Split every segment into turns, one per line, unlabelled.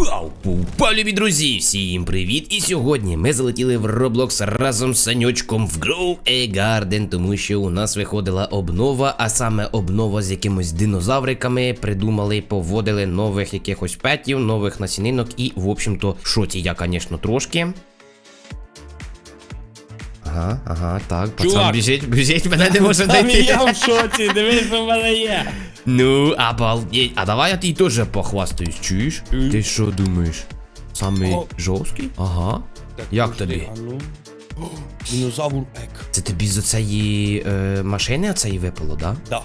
Пау, пау, любі друзі! Всім привіт! І сьогодні ми залетіли в Roblox разом з Санючком в Grow a Garden, тому що у нас виходила обнова, а саме обнова з якимось динозавриками. Придумали, поводили нових якихось петів, нових насінинок і, в общем-то, шоті я, звісно, трошки. Ага, ага, так, пацан,
Чувак!
біжить, біжить, мене не може
Там і
знайти.
я в шоці, дивись, що в мене є.
Ну, обалдеть. А давай я ти теж похвастаюсь, чуєш?
Чую.
Ти що думаєш? Самий
О.
жорсткий? Ага. Як
подожди,
тобі?
а ну. О, Динозавр Ек.
Це тобі з оцеї е, машини оцеї випало, да?
Да.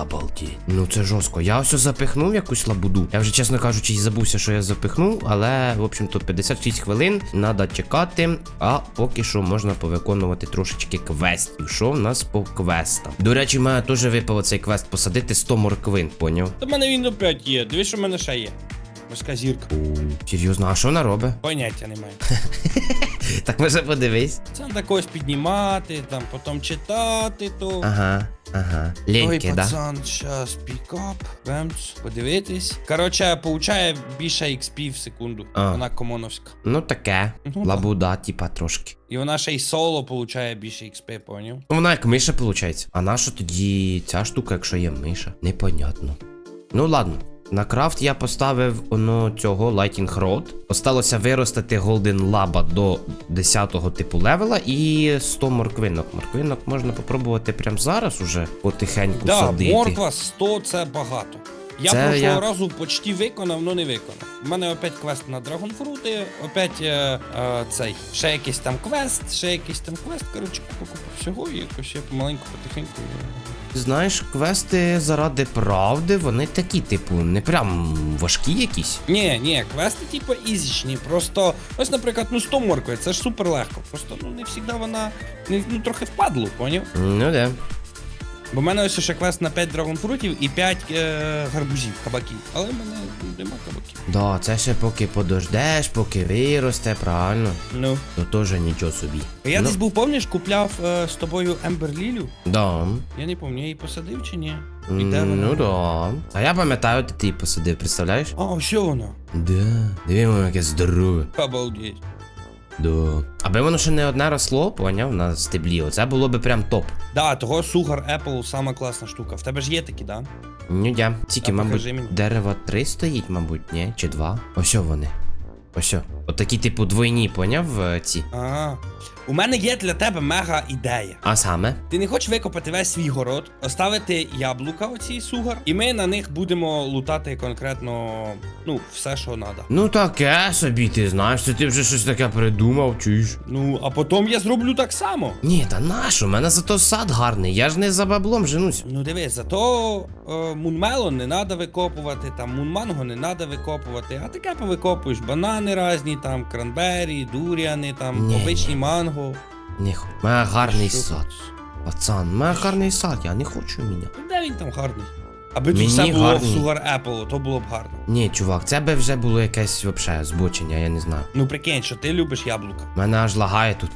Обалдеть. Ну це жорстко. Я ось запихнув якусь лабуду. Я вже, чесно кажучи, і забувся, що я запихнув, але, в общем-то, 56 хвилин треба чекати. А поки що можна повиконувати трошечки квестів. Що в нас по квестам? До речі, в мене теж випало цей квест посадити 100 морквин, поняв?
Та в мене він опять є. Дивись, що в мене ще є. Морська зірка.
Серйозно, а що вона робить?
Поняття немає.
Так може подивись.
Це треба когось піднімати, там потім читати то.
Ага, ага.
Ой,
Леньки, да?
пацан, щас пікап, бемц, подивитись. Короче, получає більше XP в секунду.
А.
Вона комоновська.
Ну таке.
Ну,
Лабуда, типа, трошки.
І вона ще й соло получає більше XP, поняв?
Ну, Вона як миша виходить. А на що тоді ця штука, якщо є миша? Непонятно. Ну ладно. На крафт я поставив оно цього Lighting Rod. Осталося виростити Golden Laba до 10-го типу левела і 100 морквинок. Морквинок можна попробувати прямо зараз уже потихеньку
Да,
садити.
морква 100 це багато. Я
Це
прошлого
я-
разу почти виконав, але не виконав. У мене опять квест на драгонфрути, опять е, е, цей. Ще якийсь там квест, ще якийсь там квест. Коротше, купа купа всього і якось я помаленьку, потихеньку.
Знаєш, квести заради правди, вони такі, типу, не прям важкі якісь.
Ні, ні, квести типу ізічні. Просто, ось, наприклад, ну 100 моркви, це ж супер легко. Просто ну не завжди вона не, ну, трохи впадло, поняв?
Ну де.
Бо в мене ось ще квест на 5 драгонфрутів і 5 е, гарбузів, кабаків. Але в мене нема кабаків.
Да, це ще поки подождеш, поки виросте, правильно.
Ну.
То теж нічого собі.
Я
ну,
десь був, помніш, купляв е, з тобою Ембер Лілю.
Да.
Я не пам'ятаю, я її посадив чи ні? І де
М,
вона?
Ну да. А я пам'ятаю, ти її посадив, представляєш?
А, що вона?
Да. Диви, воно яке здорове.
Обалдеть.
Да. Аби воно ще не одне росло, поняв, на стеблі. Оце було би прям топ.
Да, того сухар Apple сама класна штука. В тебе ж є такі, да?
Ну я. Тільки,
А
мабуть, дерево три стоїть, мабуть, ні? Чи два? Ось вони. Ось. Отакі, типу, двойні, поняв е, ці.
Ага. У мене є для тебе мега ідея.
А саме?
Ти не хочеш викопати весь свій город, оставити яблука оці сугар, і ми на них будемо лутати конкретно, ну, все, що треба.
Ну таке собі, ти знаєш, це ти вже щось таке придумав, чуєш?
Ну, а потім я зроблю так само.
Ні, та нащо? У мене зато сад гарний, я ж не за баблом женусь.
Ну дивись, зато е, мунмелон не треба викопувати, там мунманго не треба викопувати, а таке повикопуєш банани різні, там кранбері, дуріани, там
Ні,
обичні
ні.
манго.
Не хочу. Має гарний
Що
сад. Пацан, має гарний сад, я не хочу міня.
Де він там гарний? Аби тут
Мені
все було в Sugar Apple, то було б гарно.
Ні, чувак, це би вже було якесь вообще збочення, я не знаю.
Ну прикинь, що ти любиш яблука.
Мене аж лагає тут.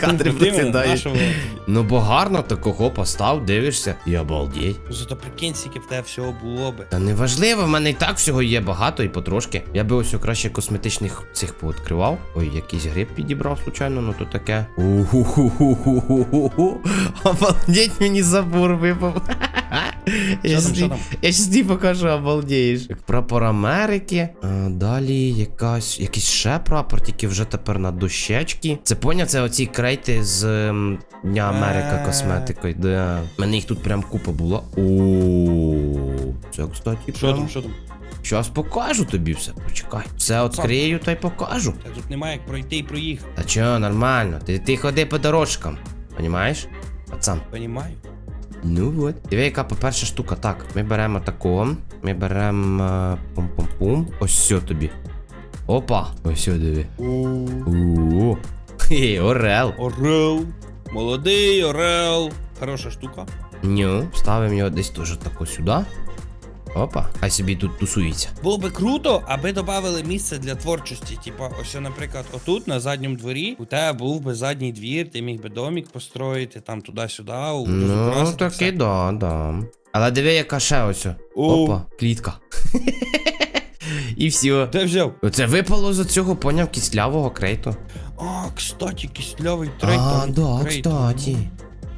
Кадри
нашого тобі.
Ну бо гарно, то кого постав, дивишся і обалдеть.
Ну, Зато прикинь, скільки в тебе всього було би.
Та неважливо, в мене і так всього є багато і потрошки. Я би ось краще косметичних цих пооткривав. Ой, якийсь гриб підібрав, случайно, ну то таке. Уху-ху-ху-ху-ху-ху. Обалдеть мені забор випав. Я ж тобі покажу, обалдієш. Прапор Америки. А, далі якась, якийсь ще прапор, тільки вже тепер на дощечки. Це поняв, це оці крейти з Дня Америка
Е.
косметикою. Да. У мене їх тут прям купа була. О, це, кстати,
Що
прям...
там, що там?
Щас покажу тобі все. Почекай. Все відкрию та й покажу.
Та тут немає як пройти і проїхати.
Та чого, нормально. Ти, ти ходи по дорожкам. Понімаєш? Пацан.
Понімаю?
Ну от. Диви, яка по-перша штука. Так, ми беремо такого. Ми беремо е, пум-пум-пум. Ось все тобі. Опа. Ось все диви. У. Хе, орел.
Орел. Молодий орел. Хороша штука.
Ню. Ставимо його десь теж тако сюди. Опа. Хай собі тут тусується.
Було би круто, аби додали місце для творчості. Типа, ось, наприклад, отут на задньому дворі у тебе був би задній двір, ти міг би домик построїти, там туди-сюди, у-
Ну, таки да, да. Але диви, яка ще ось. Опа, клітка. І все.
Де взяв?
Оце випало з цього, поняв, кислявого крейту.
А, кстати, кислявий трейд.
А, да, кстати.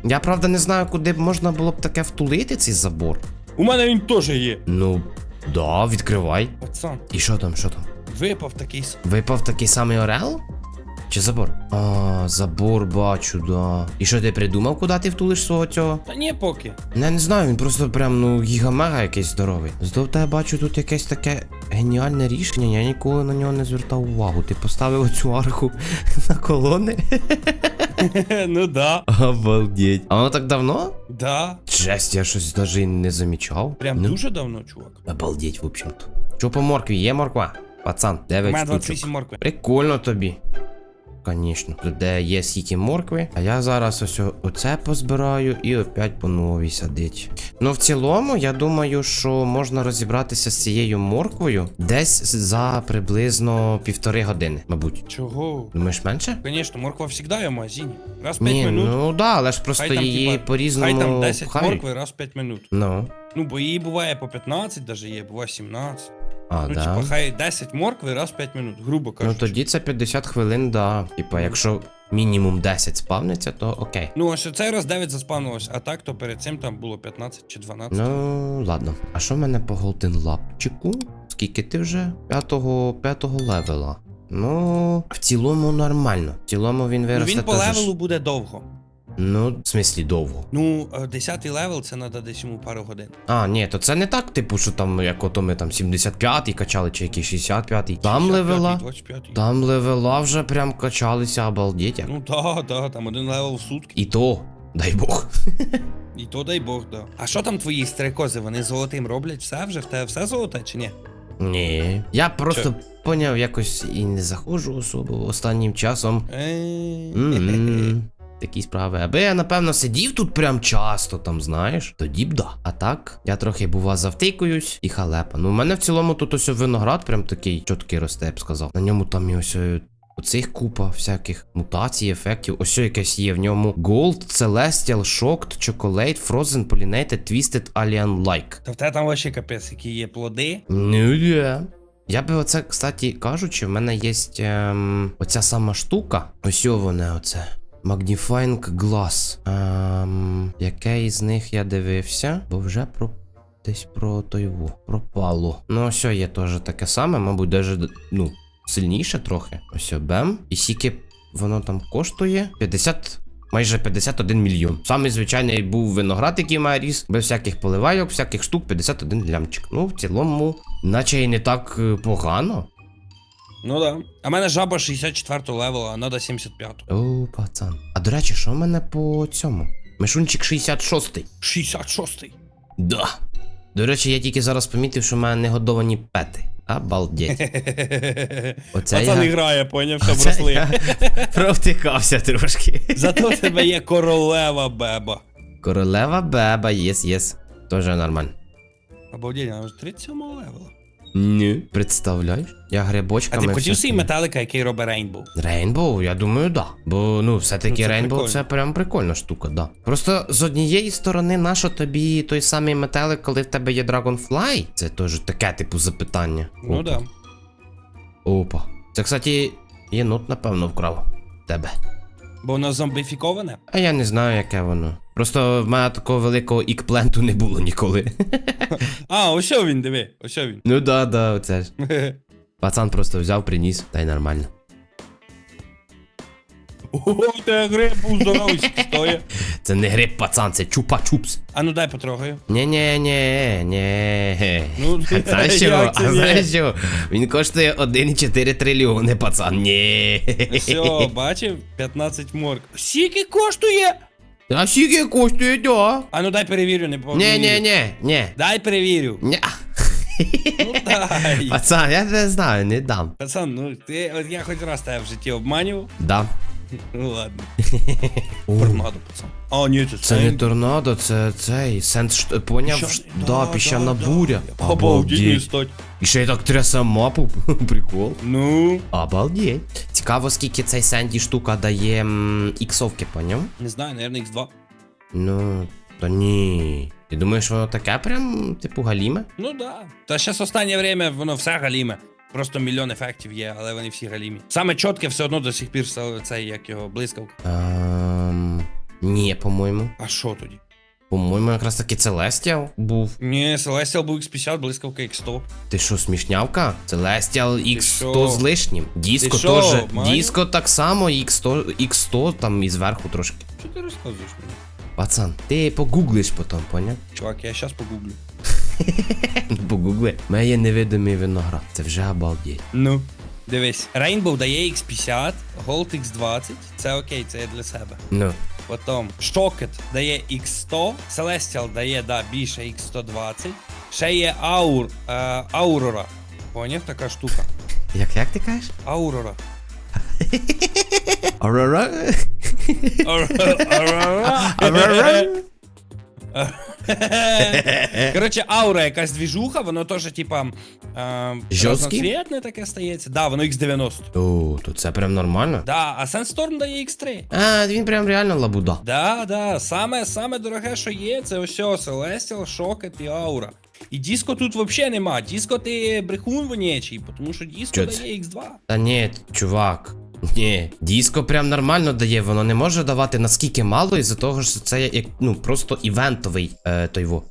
Я правда не знаю, куди б можна було б таке втулити цей забор.
У мене він теж є.
Ну, да, відкривай.
Пацан,
І що там, що там?
випав такий. с-
Випав такий самий орел? Чи забор? А, забор бачу, да. І що ти придумав, куди ти втулиш свого цього?
Та ні, поки.
Не, не знаю, він просто прям ну гіга-мега якийсь здоровий. Здовта я бачу тут якесь таке геніальне рішення, я ніколи на нього не звертав увагу. Ти поставив оцю арку на колони?
ну да.
Обалдеть. А воно так давно?
Да.
Жесть, я щось навіть не замічав.
Прям
ну,
дуже давно, чувак.
Обалдеть, в общем-то. Що по моркві? Є морква? Пацан,
У
9
мене
штучок.
28 моркви.
Прикольно тобі. Конечно. Тут де є скільки моркви, а я зараз ось оце позбираю і опять по новій садить. Ну в цілому, я думаю, що можна розібратися з цією морквою десь за приблизно півтори години, мабуть.
Чого?
Думаєш менше?
Конечно, морква завжди є в магазині. Раз в 5
Ні,
минут.
ну да, але ж просто
Хай там,
її
типа,
по-різному
Хай там 10
пхають.
моркви раз в 5 минут.
Ну.
Ну, бо її буває по 15, даже є, буває 17.
А,
ну,
да.
типа, хай 10 моркви раз в 5 минут, грубо
Ну тоді це 50 хвилин, да. Типа, якщо мінімум 10 спавниться, то окей.
Ну, ось цей раз 9 заспавнилось, а так, то перед цим там було 15 чи 12.
Ну, ладно. А що в мене по голден лапчику? Скільки ти вже? П'ятого, п'ятого левела. Ну, в цілому нормально. В цілому він
ну,
виросте.
він по
теж ж-
левелу буде довго.
Ну, в смислі довго.
Ну, 10 левел це треба десь йому пару годин.
А, ні, то це не так, типу, що там, як ото ми там 75-й качали, чи який 65-й. Там
65-й,
левела.
25-й.
Там левела вже прям качалися, обалдеть. як.
Ну да, да, там один левел в сутки.
І то, дай Бог.
І то дай Бог, да. А що там твої стрекози? Вони золотим роблять все вже? В тебе все золоте чи ні?
Ні. Я просто
Чо?
поняв, якось і не заходжу особо останнім часом.
Ей.
Такі справи. Аби я, напевно, сидів тут прям часто, там, знаєш, тоді б да. А так, я трохи бува завтикуюсь і халепа. Ну, в мене в цілому тут ось виноград прям такий чіткий росте, я б сказав. На ньому там і ось е, оцих купа всяких мутацій, ефектів. Ось якесь є в ньому Gold, Celestial, Shocked, Chocolate, Frozen, Pollinated, Twisted, Alien Like.
Та в тебе там вообще капець, які є плоди.
Ну да. Я би оце, кстати, кажучи, в мене є ем, оця сама штука. Ось воне оце. Magnifying Glass. Ем, яке із них я дивився, бо вже про. Десь про тойву. Пропало. Ну, ось є теж таке саме, мабуть, даже, ну, сильніше трохи. Ось бем. І скільки воно там коштує? 50. Майже 51 мільйон. Самий звичайний був виноград, який має ріс, без всяких поливайок, всяких штук, 51 лямчик. Ну, в цілому, наче і не так е, погано.
Ну да. А в мене жаба 64 левела, а надо 75.
О, пацан. А до речі, що в мене по цьому? Мишунчик 66-й.
66.
Да. До речі, я тільки зараз помітив, що в мене негодовані пети. Обалдеть. Оце
Пацан
я-
грає, поняв, що бросли.
я провтикався трошки.
Зато в тебе є королева беба.
Королева беба, єс, єс. Тоже нормально.
Обалдеть, вона вже 37 левела.
Ні. Представляєш? Я
А
грибочками.
ти б хотів свій металика, який робить Рейнбоу?
Рейнбоу, я думаю, да. Бо ну, все-таки
Ну, це
Рейнбоу це прям прикольна штука, да. Просто з однієї сторони, нащо тобі той самий метелик, коли в тебе є Dragonfly? Це теж таке, типу, запитання.
Ну
Опа.
да.
Опа. Це, кстати, єнот, напевно, вкрав тебе.
Бо воно зомбіфіковане.
А я не знаю, яке воно. Просто в мене такого великого ікпленту не було ніколи.
А, ось що він, диви, ось що він.
ну да, да, оце ж. Пацан просто взяв, приніс, та й нормально.
Ого, те гриб був здоровий стоє.
Це не гриб, пацан, це чупа-чупс.
А ну дай потрогаю.
Ні-ні-ні, ні.
Ну,
А знаєш що?
як це
А
ні?
знаєш що? Він коштує 1,4 трильйони, пацан. Ні.
Все, бачив? 15 морк. Скільки коштує?
А скільки коштує, да?
А ну дай перевірю, не пам'ятаю.
Ні, ні, ні, ні.
Дай перевірю.
Ні.
Ну дай.
Пацан, я не знаю, не дам.
Пацан, ну ти, от я хоч раз тебе в житті обманював.
Дам.
Ну ладно. Торнадо, пацан. А, ні, це
Це не торнадо, це цей сенс поняв, да, піщана буря.
Стать.
І ще й так трясе мапу. Прикол.
Ну,
Обалдеть. Цікаво, скільки цей Сенді штука дає м, іксовки, поняв?
не знаю, наверное, X2.
Ну, то ні. Ти думаєш, воно таке прям, типу, галіме?
Ну да. Та зараз останнє время воно все галіме. Просто мільйон ефектів є, але вони всі галімі. Саме чітке все одно до сих пір це- цей, як його, блискавка.
Ем... Ні, по-моєму.
А що тоді?
По-моєму, якраз таки Celestial був.
Ні, Celestial був X50, блискавка X100.
Ти що, смішнявка? Celestial X100 з лишнім. Диско теж. Диско так само, X100, X100 там і зверху трошки.
Що ти розказуєш мені?
Пацан, ти погуглиш потім, поняв?
Чувак, я щас погуглю.
Погугли. У мене є невидимий виноград. Це вже обалдеть.
Ну. Дивись, Rainbow дає X50, Gold X20, це окей, це я для себе.
Ну.
Потім Shocket дає X100, Celestial дає, да, більше X120. Ще є Аур, е, Aurora. Поняв така штука.
Як, як ти кажеш?
Aurora.
Арара?
Aurora. Коротше, аура якась двіжуха, воно теж, типа, е,
Жорсткий?
разноцвітне таке стається. Да, воно X90.
О, то це прям нормально.
Да, а Sandstorm дає X3.
А, він прям реально лабуда.
Да, да, саме, саме дороге, що є, це ось Celestial, Shocket і Aura. І диско тут взагалі нема. Диско ти брехун вонячий, тому що диско
Чо це?
дає X2.
Та ні, чувак. Ні, диско прям нормально дає, воно не може давати наскільки мало, із-за того, що це як, ну, просто івентовий е, той во.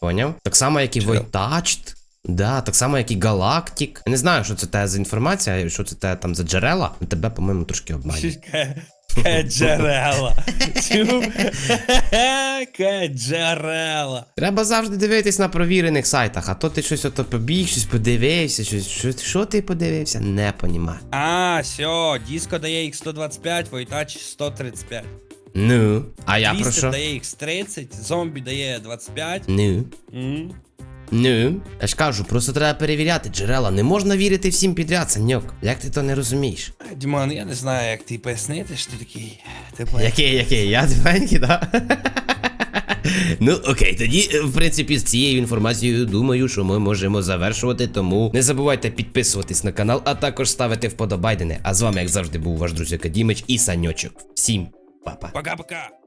Поняв? Так само, як і Войтачт. Да, так само, як і Галактик. Я не знаю, що це те за інформація, що це те там за джерела. Тебе, по-моєму, трошки обманюють.
Джерела. Джерела.
Треба завжди дивитись на провірених сайтах, а то ти щось ото побіг, щось подивився, щось, що, що ти подивився, не понімаю.
А, все, диско дає X125, Voytouch 135.
Ну, а я про що?
дає X30, зомбі дає 25.
Ну.
М.
Ну, я ж кажу, просто треба перевіряти джерела. Не можна вірити всім підряд, саньок. Як ти то не розумієш?
Дімон, я не знаю, як ти пояснити, що ти такий. Типу,
Який, який? Я тепленький, да? Ну, окей, тоді, е, в принципі, з цією інформацією думаю, що ми можемо завершувати. Тому не забувайте підписуватись на канал, а також ставити вподобайдени. А з вами, як завжди, був ваш друзі Кадімич і Саньочок. Всім па-па.
Пока-пока.